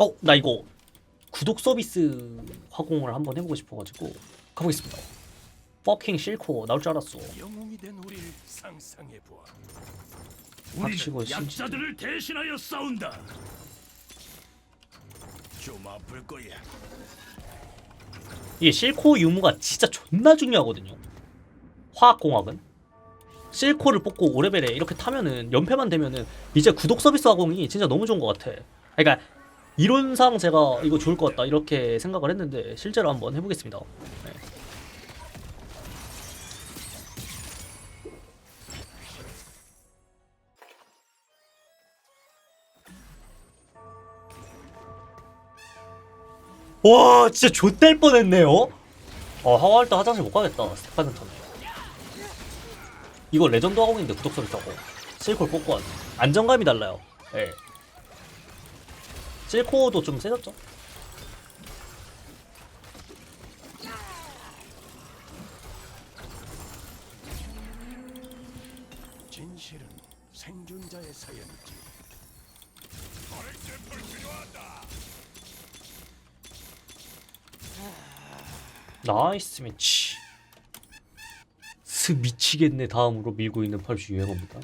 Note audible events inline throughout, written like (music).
어, 나 이거 구독 서비스 화공을 한번 해보고 싶어가지고 가보겠습니다. 퍼킹 실코 나올 줄 알았어. 영웅이 된 우리를 상상해 보아. 우리는 신지. 약자들을 대신하여 싸운다. 좀 아플 거야. 이게 실코 유무가 진짜 존나 중요하거든요. 화학공학은 실코를 뽑고 5레벨에 이렇게 타면은 연패만 되면은 이제 구독 서비스 화공이 진짜 너무 좋은 것 같아. 그러니까 이론상 제가 이거 좋을 것 같다 이렇게 생각을 했는데 실제로 한번 해보겠습니다. 네. 와 진짜 좆될 뻔했네요. 어 하와할 때 화장실 못 가겠다. 스택 받는 턴에. 이거 레전드 화공인데 구독 서비스 하고 실코를 뽑고 왔네. 안정감이 달라요. 예. 실코도 좀 세졌죠? 진실은 생존자의 사연이지. 나이스 매치. 스 미치겠네 다음으로 밀고 있는 8주 유행어입니다.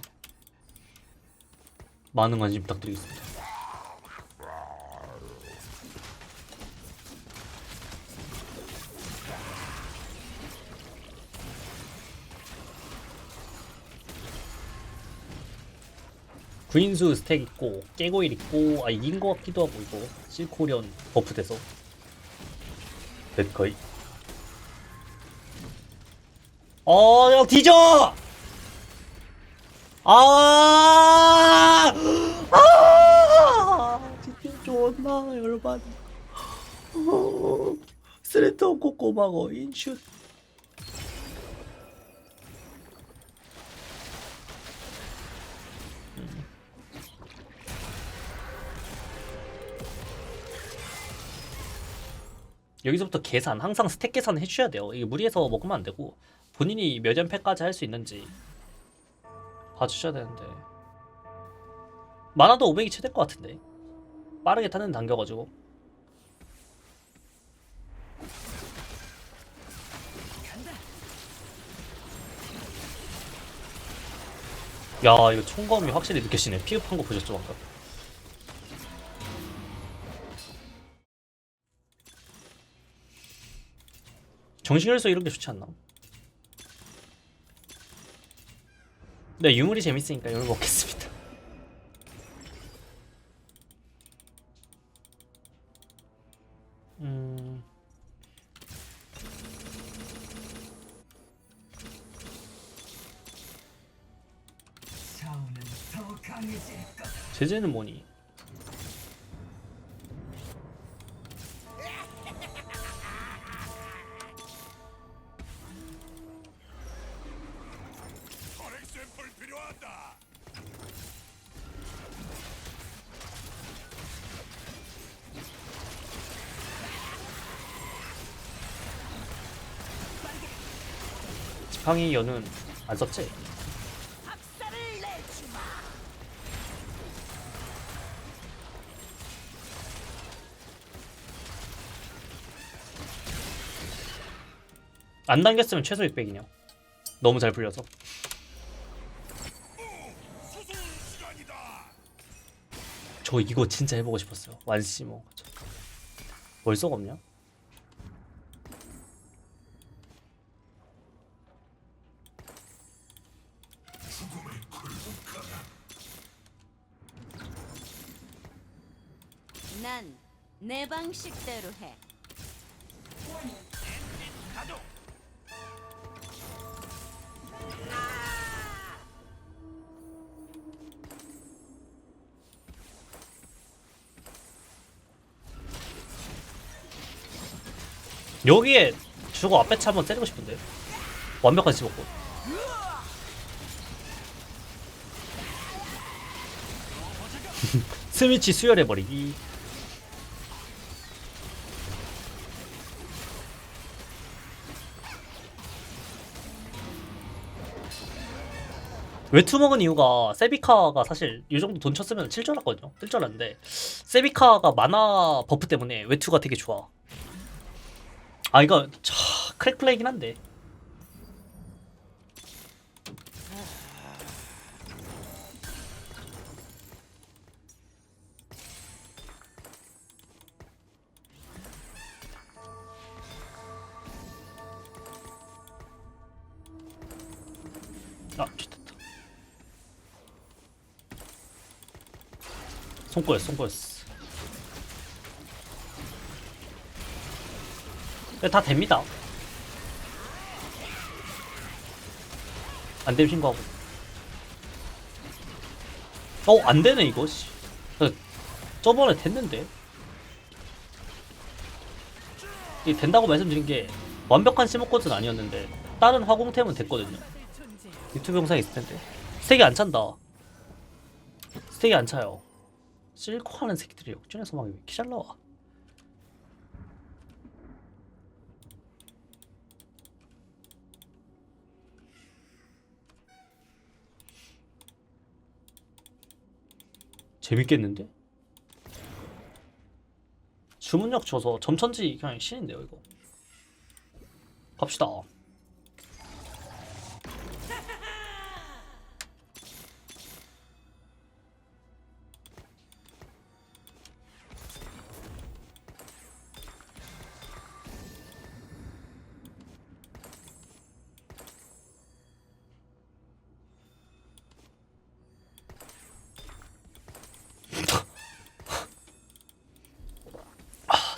많은 관심 부탁드리겠습니다. 구인수 스택 있고 깨고일 있고 아 이긴 거 같기도 하고 이거 실코리언 버프 돼서 넷거이 어, 형 뒤져! 아! 아! 진짜 존나 열받. 어, 스레터 꼬꼬마고 인슛. 여기서부터 계산 항상 스택 계산 해주셔야 돼요. 이게 무리해서 먹으면 안 되고 본인이 몇 연패까지 할 수 있는지 봐주셔야 되는데. 많아도 500이 최대일 것 같은데. 빠르게 타는 당겨가지고. 야 이거 총검이 확실히 느껴지네. 피흡한 거 보셨죠 방금 정신혈서 이런 게 좋지 않나? 네 유물이 재밌으니까 유물 먹겠습니다 (laughs) 음... 제재는 뭐니? 지팡이 연은 안 썼지? 안 당겼으면 최소 600이냐 너무 잘 풀려서 저 이거 진짜 해보고 싶었어요 완시모 월석 없냐? 여기에 저거 앞에 차 한번 때리고 싶은데 완벽한 집었고 (laughs) 스위치 수혈해버리기 외투 먹은 이유가 세비카가 사실 이 정도 돈 쳤으면 칠줄 알았거든요. 뜰줄 알았는데 세비카가 마나 버프 때문에 외투가 되게 좋아. 아 이거 차 크랙 플레이긴 한데. 아 좋다. 손거였어 손거였어. 다 됩니다. 안 되면 신고하고. 어, 안 되네, 이거, 씨. 나 저번에 됐는데. 이 된다고 말씀드린 게 완벽한 시모코드는 아니었는데 다른 화공템은 됐거든요. 유튜브 영상에 있을 텐데. 스택이 안 찬다. 스택이 안 차요. 실코 하는 새끼들이 역전해서 막 이렇게 잘 나와. 재밌겠는데? 주문력 줘서 점천지 그냥 신인데요 이거 갑시다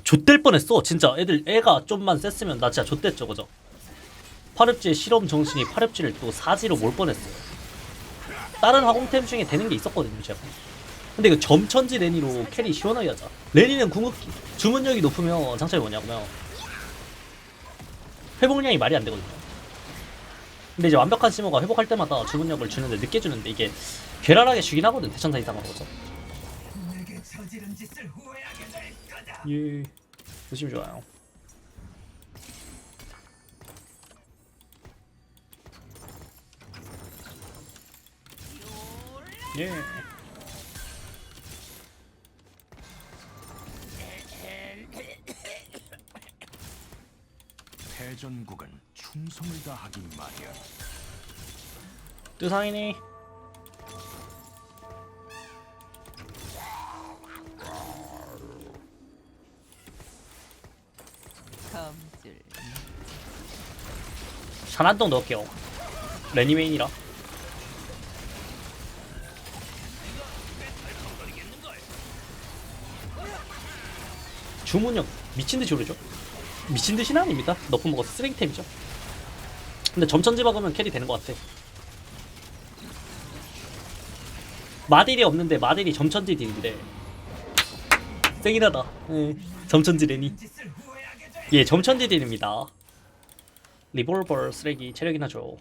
좆될 뻔했어. 진짜 애들 애가 좀만 셌으면 나 진짜 좆됐죠 그죠? 파렵지의 실험 정신이 파렵지를 또 사지로 몰 뻔했어요. 다른 화공템 중에 되는 게 있었거든요 제가. 근데 그 점천지 레니로 캐리 시원하게 하자. 레니는 궁극기. 주문력이 높으면 장점이 뭐냐고요? 회복량이 말이 안 되거든요. 근데 이제 완벽한 시모가 회복할 때마다 주문력을 주는데 늦게 주는데 이게 괴랄하게 주긴 하거든 대천사 이상으로 그죠. 예 조심 좋아요. 예. 패전국은 충성을 다하기 마련. 뜨상이니 산한동 넣을게요. 레니메인이라. 주문력 미친듯이 오르죠? 미친듯이는 아닙니다. 너프 먹어서 쓰레기템이죠. 근데 점천지 박으면 캐리 되는 것 같아. 마딜이 없는데 마딜이 점천지 딜인데. 세긴 하다. 예, 점천지 레니. 예 점천지 딜입니다 리볼버 쓰레기 체력이나 줘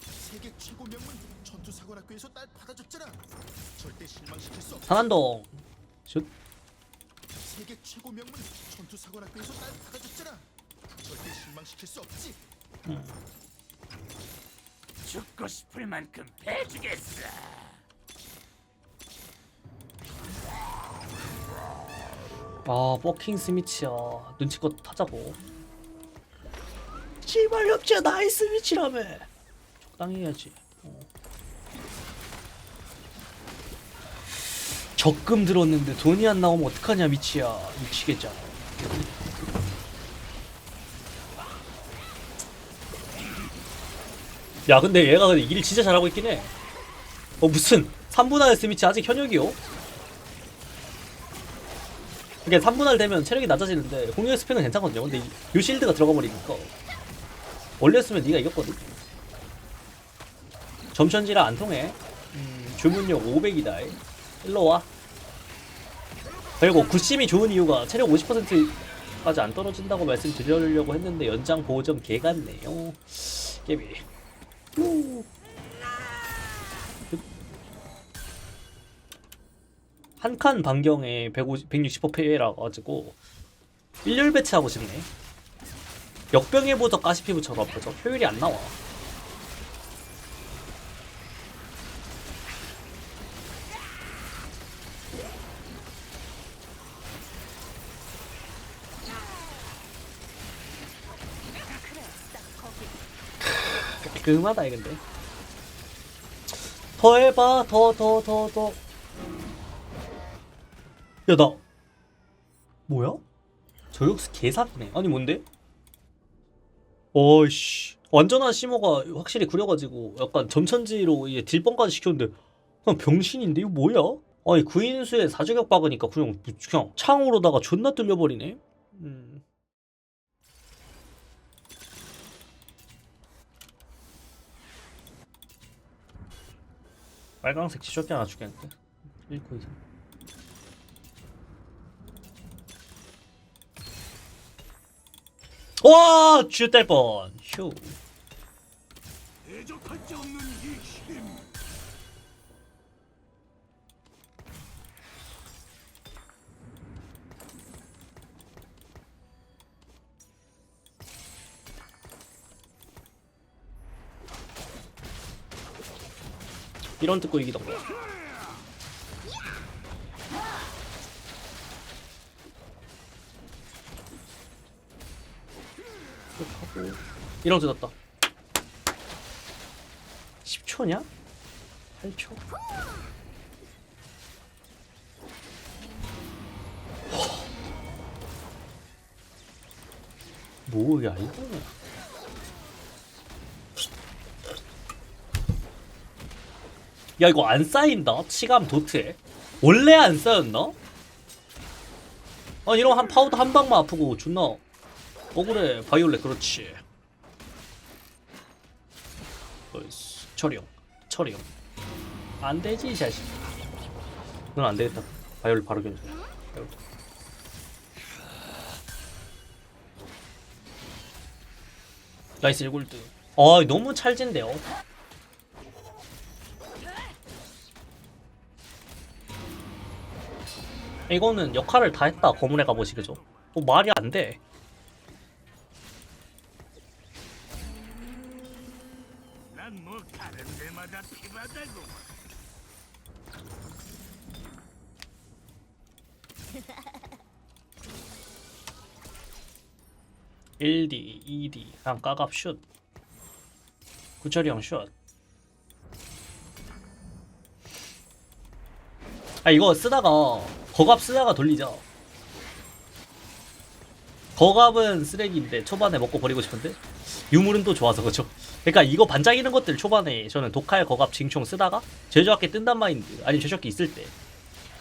세계 최고 명문 전투 사관학교에서 날 받아줬잖아. 절대 실망시킬 수 없어. 산안동 슛 세계 최고 명문 전투 사관학교에서 날 받아줬잖아. 절대 실망시킬 수 없지. 죽고 싶을 만큼 패주겠어. 아, 버킹 스미치야. 눈치껏 타자고. 씨발 엽지야 나이스 미치라며. 적당히 해야지. 어. 적금 들었는데 돈이 안 나오면 어떡하냐 미치야. 미치겠잖아. 야 근데 얘가 근데 일 진짜 잘하고 있긴 해. 어 무슨 3분할 스미치 아직 현역이요? 이게 3분할 되면 체력이 낮아지는데 공격 스펙은 괜찮거든요. 근데 이- 요 실드가 들어가 버리니까 원래였으면 네가 이겼거든. 점천지라 안 통해. 음, 주문력 500이다. 일로 와. 그리고 굿심이 좋은 이유가 체력 50%까지 안 떨어진다고 말씀드리려고 했는데 연장 보호점 개 같네요. 깨비. 한칸 반경에 150, 160% 피해라 가지고 일렬 배치하고 싶네. 역병해보적 가시피부처럼 아프죠. 뭐 효율이 안 나와. (laughs) 깔끔하다 이건데 더 해봐 더 더 더더 야나 뭐야? 저 역시 개사네 아니 뭔데? 어이씨. 완전한 시모가 확실히 구려가지고 약간 점천지로 이제 딜뻥까지 시켰는데 그냥 병신인데? 이거 뭐야? 아니 구인수에 사저격 박으니까 그냥 그냥 창으로다가 존나 뚫려버리네. 음. 빨강색 티셔츠 하나 주겠는데? 1코 이상 와! 쥐뗄 뻔! 휴 이. 이런 듣고 이기던가 이런 뜯었다. 10초냐? 8초? 뭐야 이거 야? 이거 안 쌓인다? 치감 도트에? 원래 안 쌓였나? 아 이런 한 파우더 한 방만 아프고 존나 억울해. 바이올렛 그렇지 어이씨 처리 형 처리 형 안 되지 이 자식. 넌 안 되겠다. 바이올렛 바로 견제. 나이스 1골드. 아 너무 찰진데요? 이거는 역할을 다 했다 거물의 갑옷이 그죠? 뭐 말이 안 돼. 1D, 2D, 그냥 까갑 슛. 구철이 형 슛. 아 이거 쓰다가 거갑 쓰다가 돌리자. 거갑은 쓰레기인데 초반에 먹고 버리고 싶은데 유물은 또 좋아서 그죠? 그러니까 이거 반짝이는 것들 초반에 저는 독칼 거갑 징총 쓰다가 제조학기 뜬단 마인드 아니 제조학기 있을 때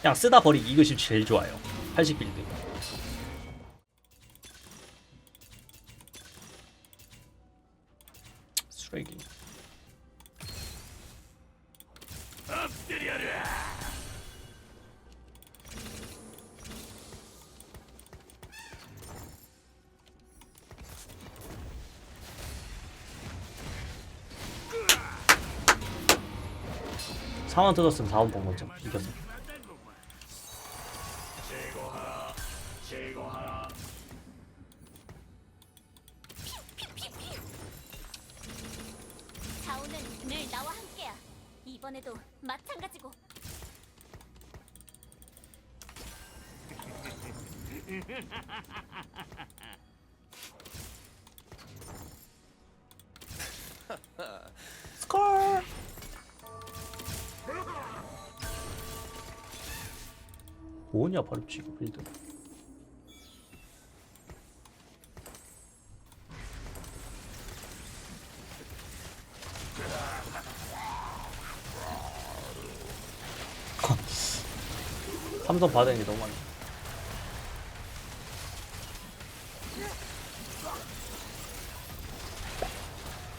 그냥 쓰다 버리기 이것이 제일 좋아요 80 빌드 4원 터졌으면 4원 번 거죠. 이겼어. 자오는 늘 나와 함께야. 이번에도 (laughs) 뭐냐 바로 지금 빌드 (laughs) 삼성 되는 게 너무 많네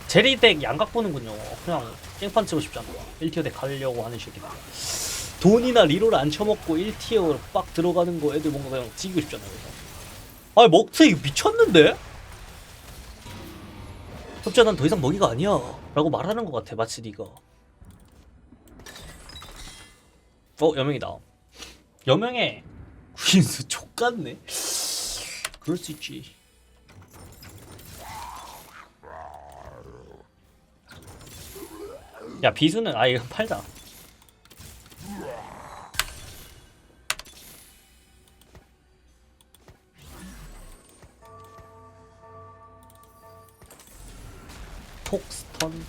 제리 덱 양각 보는군요. 그냥 깽판 치고 싶잖아. 1티어 덱 가려고 하는 새끼들. 돈이나 리로를 안 쳐먹고 1티어 빡 들어가는 거 애들 뭔가 그냥 찍이고 싶잖아요. 그래서. 아 먹태 이거 미쳤는데? 협자 난 더 이상 먹이가 아니야. 라고 말하는 것 같아 마치 니가. 어 여명이다. 여명에 구인수 (laughs) 족같네. 그럴 수 있지. 야 비수는 아 이거 팔자 톡스턴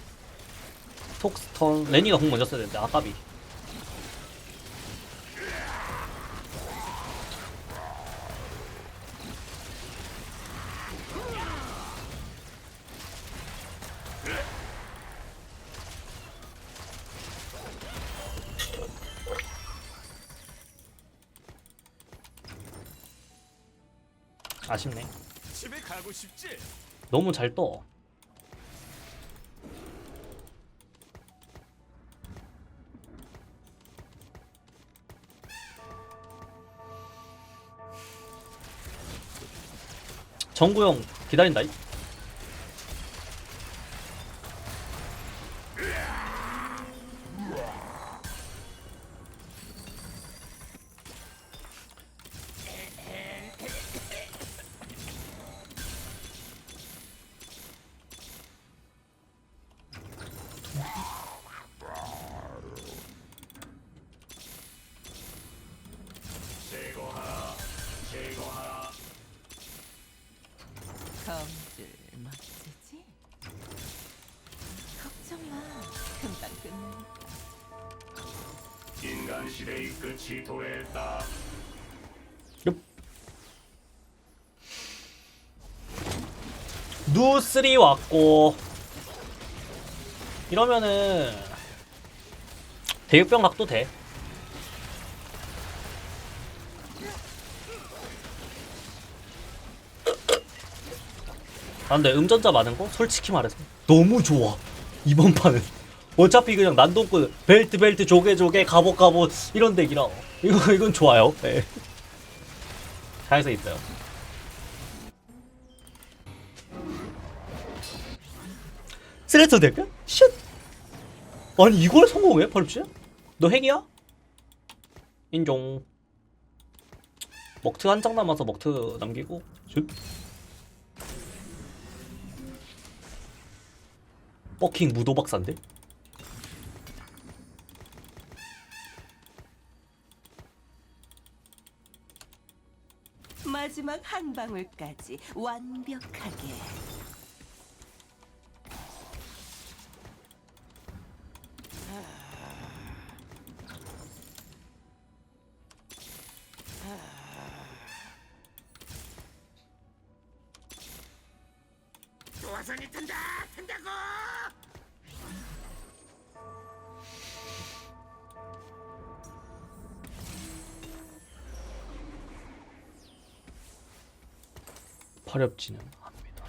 톡스턴 레니가 공 먼저 써야 되는데 아까비 아쉽네 집에 가고 싶지? 너무 잘 떠. 정구형 기다린다. 이. 시대의 끝이 도했다. 누3 왔고. 이러면은 대육병 각도 돼. 아 근데 음전자 많은 거? 솔직히 말해서. 너무 좋아. 이번 판은 어차피 그냥 난동꾼 벨트 벨트 조개 조개 갑옷 갑옷 이런 덱이라 이거 이건 좋아요 네. 잘해서 있어요 스레터 덱? 쉣! 아니 이걸 성공해? 펄프야? 너 핵이야? 인종 먹트 한 장 남아서 먹트 남기고 슛 버킹 무도박사인데? 마지막 한 방울까지 완벽하게. 파렵지는 합니다.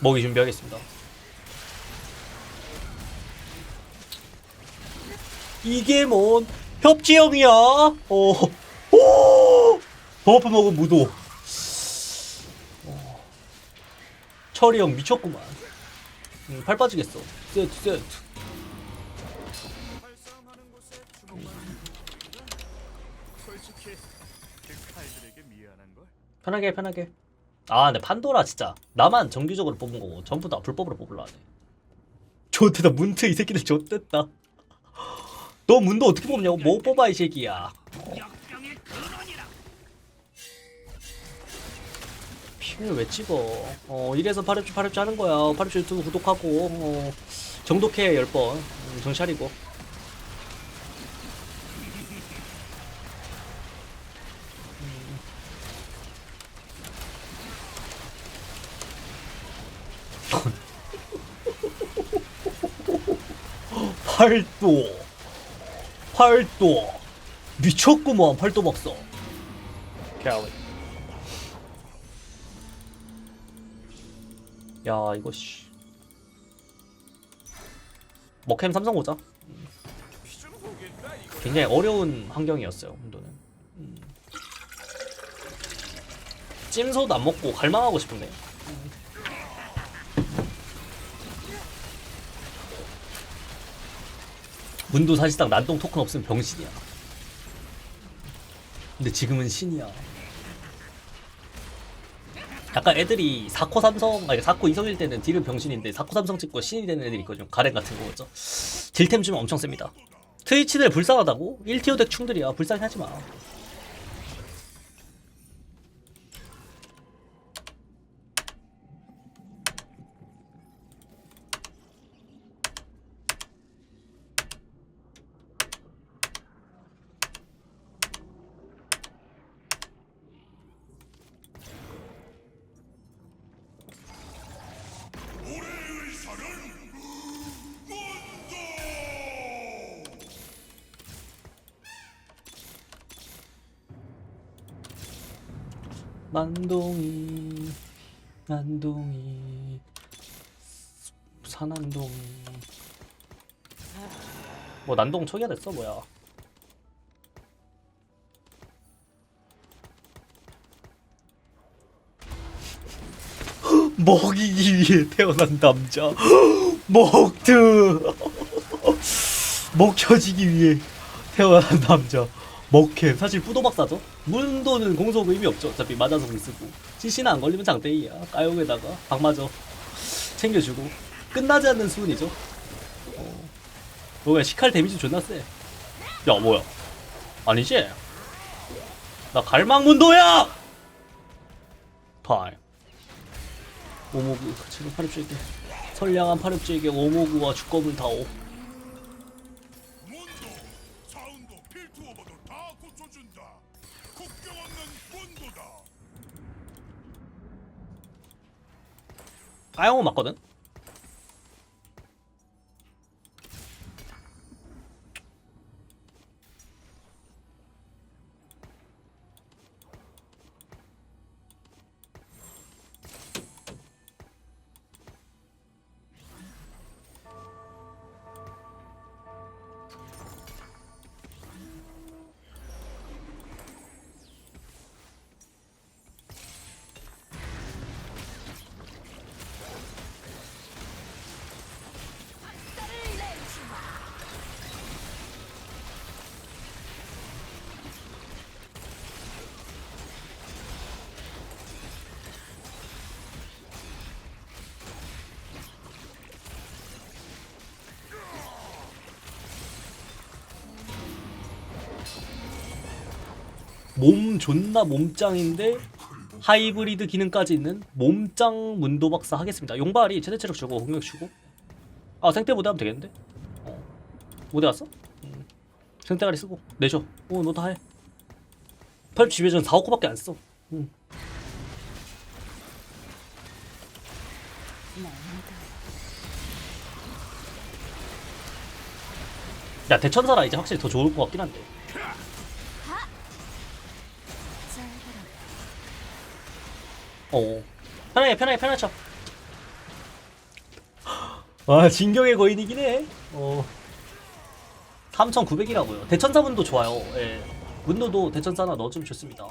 먹이 준비하겠습니다. 이게 뭔 협지형이야? 어. 오! 버프 먹은 무도. 어. 철이 형 미쳤구만. 음, 팔 빠지겠어. 세트 세트 편하게 편하게 아 근데 판도라 진짜 나만 정규적으로 뽑은 거고 전부 다 불법으로 뽑으려 하네. 좋댔다. 문트 이 새끼들 좋댔다. 너 문도 어떻게 뽑냐고? 뭐 뽑아 이 새끼야. 핑을 왜 찍어? 어 이래서 파렵지 파렵지 하는 거야. 파렵지 유튜브 구독하고 어, 정독해 10번. 음, 차리고 팔도 팔도. 미쳤구먼 팔도 박사. 갤리 야 이거 씨. 먹햄 삼성 보자. 굉장히 어려운 환경이었어요 hun도는. 음. 찜소도 안 먹고 갈망하고 싶은데 문도 사실상 난동 토큰 없으면 병신이야. 근데 지금은 신이야. 약간 애들이 4코 삼성 아니 4코 이성일 때는 딜은 병신인데 4코 삼성 찍고 신이 되는 애들이 있거든요 가렌 같은 거죠? 딜템 주면 엄청 셉니다. 트위치들 불쌍하다고? 1티어 덱 충들이야. 불쌍히 하지 마 난동 초기화 됐어 뭐야. (gasps) 먹이기 위해 태어난 남자. (gasps) 먹드 (laughs) 먹혀지기 위해 태어난 남자. 먹캠 사실 뿌도박사죠? 문도는 공속 의미 없죠. 어차피 맞아서 공 쓰고. CC는 안 걸리면 장땡이야. 까용에다가 박마저 챙겨주고. 끝나지 않는 수운이죠? 어. 뭐야 시칼 데미지 존나 세야 뭐야 아니지? 나 갈망문도야! 타임 오모구 지금 파렵주에게 선량한 파렵주에게 오모구와 주검을 다오 문도다. 까용은 맞거든? 몸 존나 몸짱인데 하이브리드 기능까지 있는 몸짱 문도박사 하겠습니다. 용발이 최대 체력 주고 공격 주고 아 생태 모드 하면 되겠는데? 어. 모드 갔어? 음. 생태가리 쓰고 내줘. 어 너 다 해. 8 지배전 4, 5코밖에 안 써. 음. 야 대천사라 이제 확실히 더 좋을 것 같긴 한데. 어 편하게 편하게 편하게 쳐. 아 진격의 거인이긴 해. 어 3,900이라고요. 대천사문도 좋아요. 예. 문도도 대천사 하나 넣어주면 좋습니다.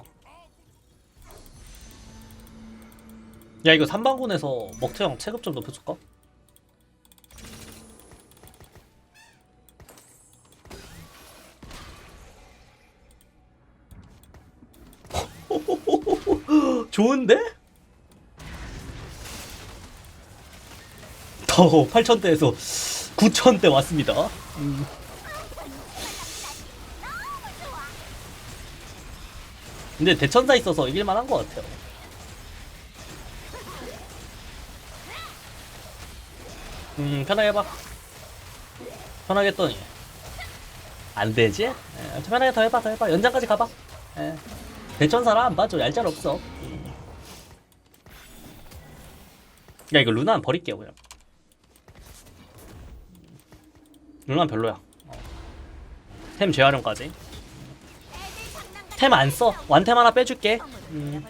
야 이거 3반군에서 먹태형 체급 좀 높여줄까? (laughs) 좋은데? 더 8천대에서 9천대 왔습니다. 음. 근데 대천사 있어서 이길만 한 것 같아요. 음 편하게 해봐. 편하게 했더니 안 되지? 에, 편하게 더 해봐, 더 해봐. 연장까지 가봐. 에. 대천사라 안 봐줘. 얄짤 없어. 음. 야 이거 루나는 버릴게요 그냥. 루나는 별로야. 어. 템 재활용까지. 템 안 써. 완템 하나 빼줄게. 음.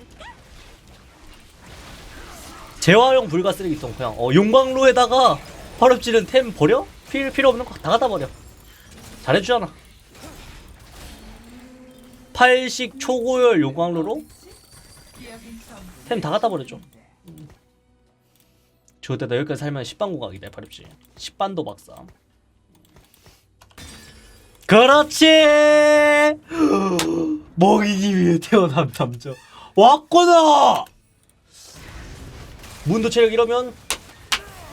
재활용 불가 쓰레기통 그냥 어, 용광로에다가 화렵지는 템 버려? 필 필요 없는 거 다 갖다 버려. 잘해주잖아. 8식 초고열 용광로로 템 다 갖다 버려줘. 저때 나 여기까지 살면 10반 고각이다 파렵지. 10반도 박사. 그렇지. 먹이기 위해 태어난 남자. 왔구나. 문도 체력 이러면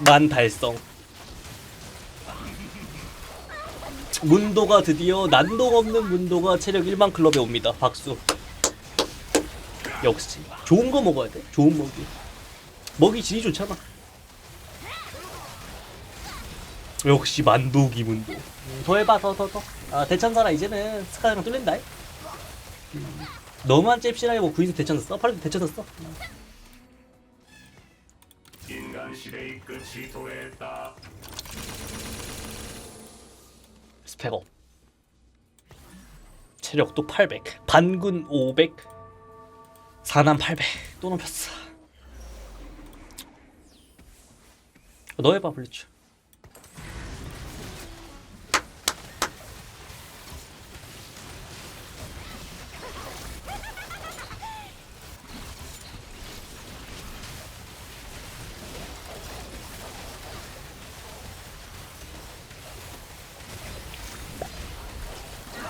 만 달성. 문도가 드디어 난동 없는 문도가 체력 1만 클럽에 옵니다. 박수. 역시 좋은 거 먹어야 돼. 좋은 먹이. 먹이 질이 좋잖아. 역시 만도기 문도. 음, 더 해봐 더 더 더. 아 대천사라 이제는 스카이랑 뚫린다. 음, 너만 잽시라고 뭐 구인수 대천사 써? 팔도 대천사 써. 음. 인간 시대의 끝이 도했다. 스펙업. 체력도 800, 반군 500, 4난 800또 높였어 너 해봐 블리츠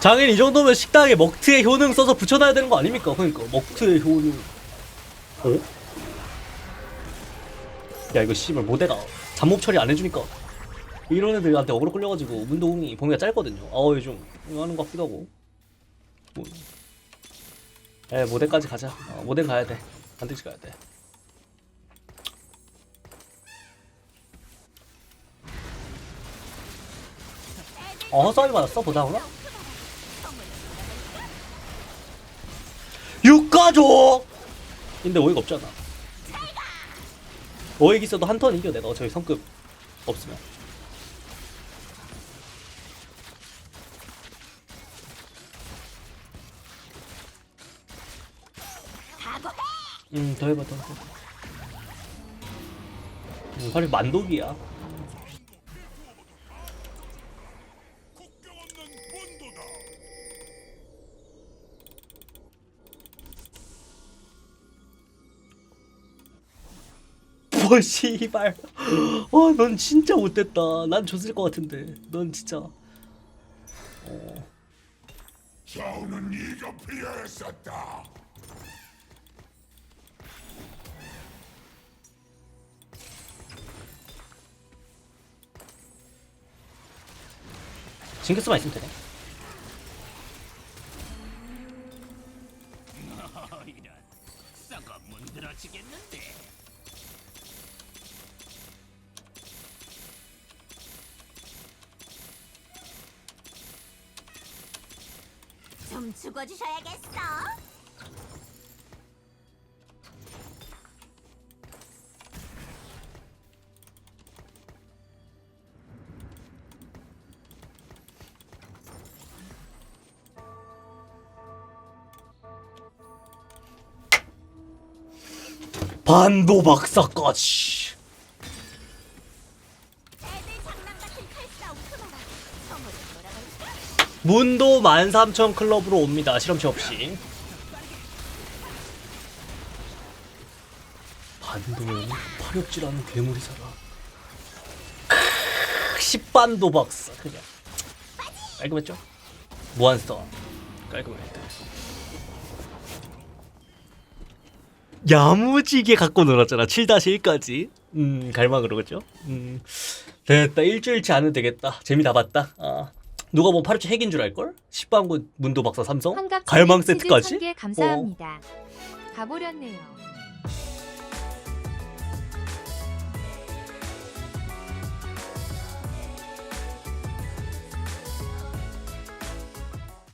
장인 이 정도면 식당에 먹트의 효능 써서 붙여놔야 되는 거 아닙니까? 그러니까 먹트의 효능 어? 야 이거 씨발 모대가 잠몹 처리 안 해주니까 이런 애들한테 어그로 끌려가지고 문도공이 범위가 짧거든요 아우 좀 이거 하는 것 같기도 하고 뭐. 에 모대까지 가자 어, 모대 가야 돼 반드시 가야 돼 어, 헛소리 받았어? 보다구나? 육가족! 근데 오이가 없잖아. 오익 있어도 한 턴 이겨 내가 어차피 성급 없으면. 음, 더 해봐, 더 해봐. 음, 사실 만독이야. 뭐 씨발. 와넌 진짜 못됐다. 난 졌을 것 같은데. 넌 진짜. 좌우는 네가 피해야 했었다. 징크스만 있으면 되네. (laughs) 썩어 문드러지겠는데. 좀 죽어주셔야겠어. 반도 박사까지 문도 13,000 클럽으로 옵니다. 실험치 없이. 반도는 파력질하는 괴물이 살아. 크으, 10반도 박사 그냥. 깔끔했죠? 무한스터 깔끔했다. 야무지게 갖고 놀았잖아. 7-1까지. 음 갈망으로 그죠? 음. 됐다. 일주일치 안은 되겠다. 재미 다 봤다. 아 누가 뭐 파르치 핵인 줄 알걸? 10반군 문도 박사 삼성 환갑 갈망 세트까지? 감사합니다. 가보렸네요.